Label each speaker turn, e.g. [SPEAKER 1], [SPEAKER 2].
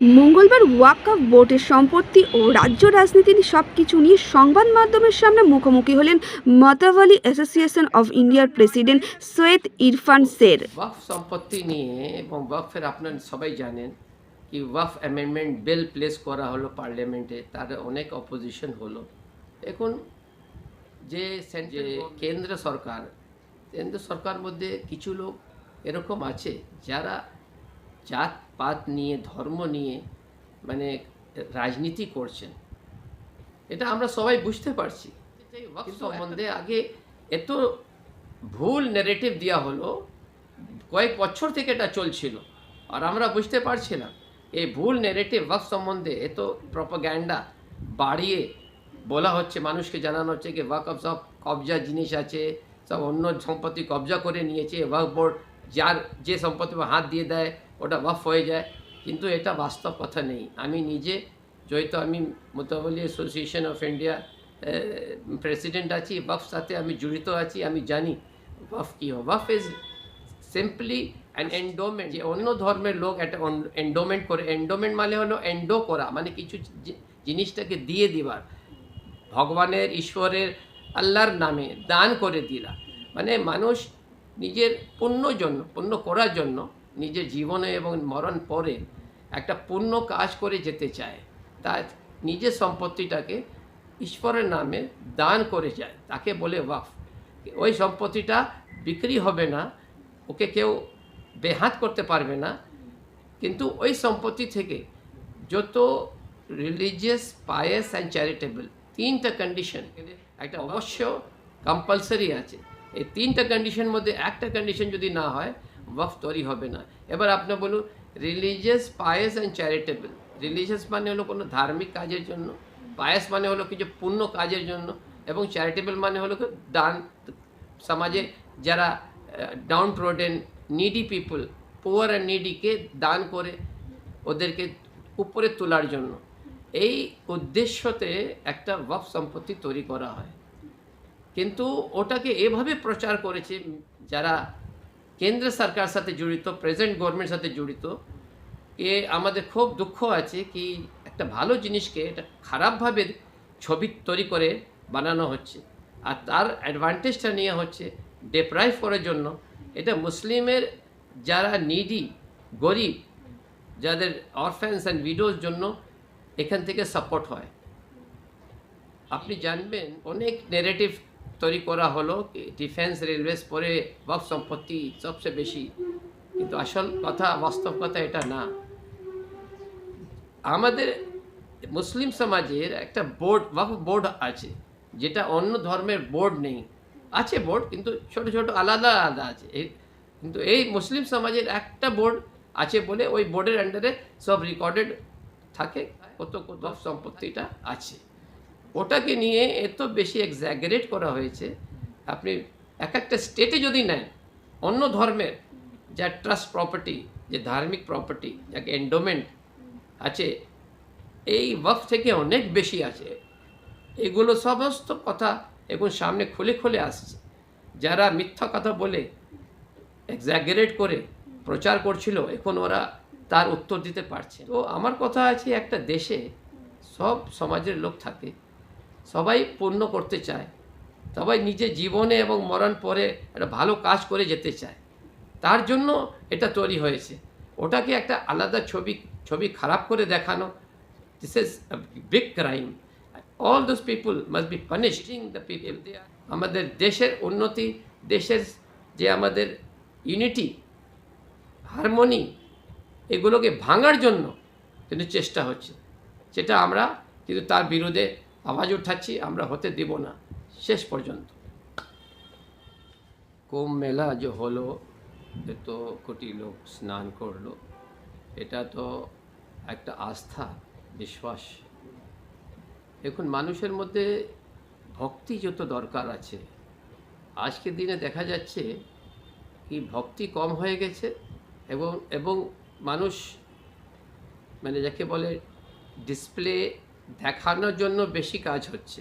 [SPEAKER 1] মঙ্গলবার ওয়াকফ বোর্ডের সম্পত্তি ও রাজ্য রাজনীতির সব কিছু নিয়ে সংবাদ মাধ্যমের সামনে মুখোমুখি হলেন মতাওয়ালি অ্যাসোসিয়েশন অফ ইন্ডিয়ার প্রেসিডেন্ট সৈয়দ ইরফান শের।
[SPEAKER 2] ওয়াকফ সম্পত্তি নিয়ে এবং ওয়াকফের আপনার সবাই জানেন কি ওয়াকফ অ্যামেন্ডমেন্ট বিল প্লেস করা হলো পার্লামেন্টে তার অনেক অপোজিশন হলো। এখন যে কেন্দ্র সরকার কেন্দ্র সরকার মধ্যে কিছু লোক এরকম আছে যারা জাত পাত নিয়ে ধর্ম নিয়ে মানে রাজনীতি করছেন। এটা আমরা সবাই বুঝতে পারছি। ওয়াকফ সম্বন্ধে আগে এত ভুল নেরেটিভ দেওয়া হলো কয়েক বছর থেকে এটা চলছিল আর আমরা বুঝতে পারছিলাম এই ভুল নেরেটিভ ওয়াকফ সম্বন্ধে এত প্রপাগ্যান্ডা বাড়িয়ে বলা হচ্ছে মানুষকে জানানো হচ্ছে কি ওয়াকফ সব কবজা জিনিস আছে সব অন্য সম্পত্তি কবজা করে নিয়েছে ওয়াকফ বোর্ড যার যে সম্পত্তি হাত দিয়ে দেয় ওটা বাফ হয়ে যায়। কিন্তু এটা বাস্তব কথা নেই। আমি নিজে যেহেতু আমি Mutawalli association of India president আছি, বাফ সাথে আমি জড়িত আছি, আমি জানি বাফ কী হয়। Waqf is simply an endowment যে অন্য ধর্মের লোক একটা এন্ডোমেন্ট করে। এন্ডোমেন্ট মানে হলো এন্ডো করা মানে কিছু জিনিসটাকে দিয়ে দিবার। ভগবানের, ঈশ্বরের, আল্লাহর নামে দান করে দিলা। মানে মানুষ নিজের পুণ্য জন্য, পুণ্য করার জন্য নিজের জীবনে এবং মরণ পরে একটা পুণ্য কাজ করে যেতে চায় তার নিজের সম্পত্তিটাকে ঈশ্বরের নামে দান করে যায়, তাকে বলে ওয়াকফ ওই সম্পত্তিটা বিক্রি হবে না, ওকে কেউ বেহাত করতে পারবে না, কিন্তু ওই সম্পত্তি থেকে যত রিলিজিয়াস পায়েস অ্যান্ড চ্যারিটেবল তিনটা কন্ডিশন একটা অবশ্য কম্পালসারি আছে। এই তিনটা কন্ডিশন মধ্যে একটা কন্ডিশন যদি না হয় ওয়াফ তৈরি হবে না। এবার আপনি বলুন religious purposes and charitable religious মানে হলো কোনো ধার্মিক কাজের জন্য পায়েস মানে হলো কিছু পুণ্য কাজের জন্য, এবং চ্যারিটেবল মানে হলো দান। সমাজে যারা down trodden needy people poor and নিডিকে দান করে, ওদেরকে উপরে তোলার জন্য। এই উদ্দেশ্যতে একটা ওয়াক সম্পত্তি তৈরি করা হয়। কিন্তু ওটাকে এভাবে প্রচার করেছে, যারা কেন্দ্র সরকার সাথে জড়িত প্রেজেন্ট গভর্নমেন্ট সাথে জড়িত, এ আমাদের খুব দুঃখ আছে কি একটা ভালো জিনিসকে এটা খারাপভাবে ছবি তৈরি করে বানানো হচ্ছে। আর তার অ্যাডভান্টেজটা নিয়ে হচ্ছে ডেপ্রাইভ করার জন্য। এটা মুসলিমের যারা নিডি গরিব, যাদের অরফ্যান্স অ্যান্ড উইডোর জন্য এখান থেকে সাপোর্ট হয়। আপনি জানবেন, অনেক নেগেটিভ তৈরি করা হলো ডিফেন্স রেলওয়েজ পরে ওয়াক সম্পত্তি সবচেয়ে বেশি। কিন্তু আসল কথা, বাস্তব কথা এটা না। আমাদের মুসলিম সমাজের একটা বোর্ড ওয়াক বোর্ড আছে, যেটা অন্য ধর্মের বোর্ড নেই। আছে বোর্ড কিন্তু ছোট ছোট আলাদা আলাদা আছে। কিন্তু এই মুসলিম সমাজের একটা বোর্ড আছে বলে ওই বোর্ডের আন্ডারে সব রেকর্ডেড থাকে, কত কত সম্পত্তিটা আছে। ওটাকে নিয়ে এত বেশি এক্স্যাগারেট করা হয়েছে, আপনি এক একটা স্টেটে যদি নেন, অন্য ধর্মের যা ট্রাস্ট প্রপার্টি যে ধার্মিক প্রপার্টি যাকে এন্ডোমেন্ট আছে, এই ওয়াক থেকে অনেক বেশি আছে। এগুলো সমস্ত কথা এখন সামনে খুলে খুলে আসছে। যারা মিথ্যা কথা বলে এক্স্যাগারেট করে প্রচার করছিল, এখন ওরা তার উত্তর দিতে পারছে তো আমার কথা আছে একটা দেশে সব সমাজের লোক থাকে সবাই পূর্ণ করতে চায়। সবাই নিজের জীবনে এবং মরণ পরে একটা ভালো কাজ করে যেতে চায়। তার জন্য এটা তৈরি হয়েছে। ওটাকে একটা আলাদা ছবি ছবি খারাপ করে দেখানো। This is big crime all those people must be punishing the people আমাদের দেশের উন্নতি, দেশের যে আমাদের ইউনিটি হারমোনি এগুলোকে ভাঙার জন্য কিন্তু চেষ্টা হচ্ছে। সেটা আমরা কিন্তু তার বিরুদ্ধে আওয়াজ উঠাচ্ছি, আমরা হতে দেব না। শেষ পর্যন্ত। কুম্ভ মেলা যে হলো, এত কোটি লোক স্নান করল। এটা তো একটা আস্থা, বিশ্বাস। এখন মানুষের মধ্যে ভক্তি যত দরকার আছে। আজকের দিনে দেখা যাচ্ছে কি ভক্তি কম হয়ে গেছে এবং এবং মানুষ মানে যাকে বলে ডিসপ্লে দেখানোর জন্য বেশি কাজ হচ্ছে।